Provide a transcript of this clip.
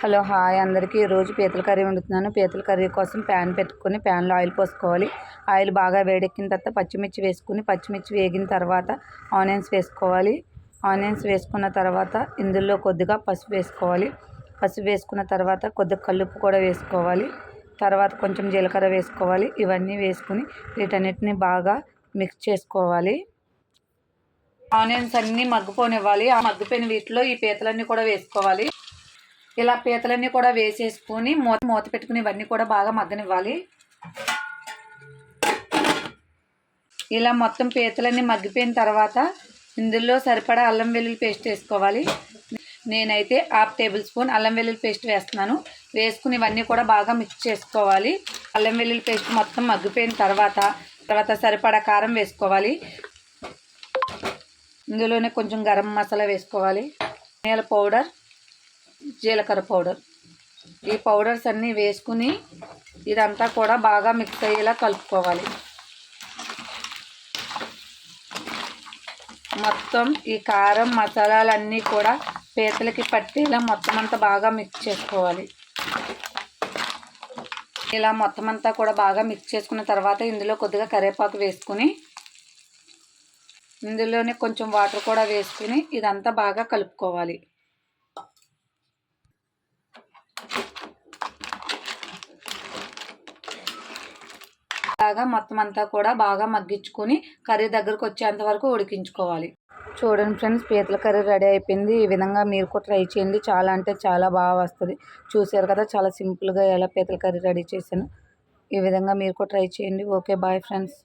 Hello hi అందరికీ. ఈరోజు పీతల కర్రీ వండుతున్నాను. పీతల కర్రీ కోసం ప్యాన్ పెట్టుకొని ప్యాన్లో ఆయిల్ పోసుకోవాలి. ఆయిల్ బాగా వేడెక్కిన తర్వాత పచ్చిమిర్చి వేసుకుని పచ్చిమిర్చి వేగిన తర్వాత ఆనియన్స్ వేసుకోవాలి. ఆనియన్స్ వేసుకున్న తర్వాత ఇందులో కొద్దిగా పసుపు వేసుకోవాలి. పసుపు వేసుకున్న తర్వాత కొద్దిగా కల్లుప్పు కూడా వేసుకోవాలి. తర్వాత కొంచెం జీలకర్ర వేసుకోవాలి. ఇవన్నీ వేసుకుని వీటన్నిటిని బాగా మిక్స్ చేసుకోవాలి. ఆనియన్స్ అన్నీ మగ్గిపోనివ్వాలి. ఆ మగ్గిపోయిన వీటిలో ఈ పీతలన్నీ కూడా వేసుకోవాలి. ఇలా పీతలన్నీ కూడా వేసేసుకొని మూత మూత పెట్టుకుని ఇవన్నీ కూడా బాగా మగ్గనివ్వాలి. ఇలా మొత్తం పీతలన్నీ మగ్గిపోయిన తర్వాత ఇందులో సరిపడా అల్లం వెల్లుల్లి పేస్ట్ వేసుకోవాలి. నేనైతే హాఫ్ టేబుల్ స్పూన్ అల్లం వెల్లుల్లి పేస్ట్ వేస్తున్నాను. వేసుకుని ఇవన్నీ కూడా బాగా మిక్స్ చేసుకోవాలి. అల్లం వెల్లుల్లి పేస్ట్ మొత్తం మగ్గిపోయిన తర్వాత తర్వాత సరిపడా కారం వేసుకోవాలి. ఇందులోనే కొంచెం గరం మసాలా వేసుకోవాలి. నేల పౌడర్ జీలకర్ర పౌడర్. ఈ పౌడర్స్ అన్నీ వేసుకుని ఇదంతా కూడా బాగా మిక్స్ అయ్యేలా కలుపుకోవాలి. మొత్తం ఈ కారం మసాలాలన్నీ కూడా పీతలకి పట్టేలా మొత్తం అంతా బాగా మిక్స్ చేసుకోవాలి. ఇలా మొత్తం అంతా కూడా బాగా మిక్స్ చేసుకున్న తర్వాత ఇందులో కొద్దిగా కరివేపాకు వేసుకుని ఇందులోనే కొంచెం వాటర్ కూడా వేసుకుని ఇదంతా బాగా కలుపుకోవాలి. బాగా మొత్తం అంతా కూడా బాగా మగ్గించుకొని కర్రీ దగ్గరకు వచ్చేంత వరకు ఉడికించుకోవాలి. చూడండి ఫ్రెండ్స్ పీతల కర్రీ రెడీ అయిపోయింది. ఈ విధంగా మీరు కూడా ట్రై చేయండి. చాలా అంటే చాలా బాగా వస్తుంది. చూసారు కదా చాలా సింపుల్గా ఎలా పీతల కర్రీ రెడీ చేశాను. ఈ విధంగా మీరు కూడా ట్రై చేయండి. Okay bye friends.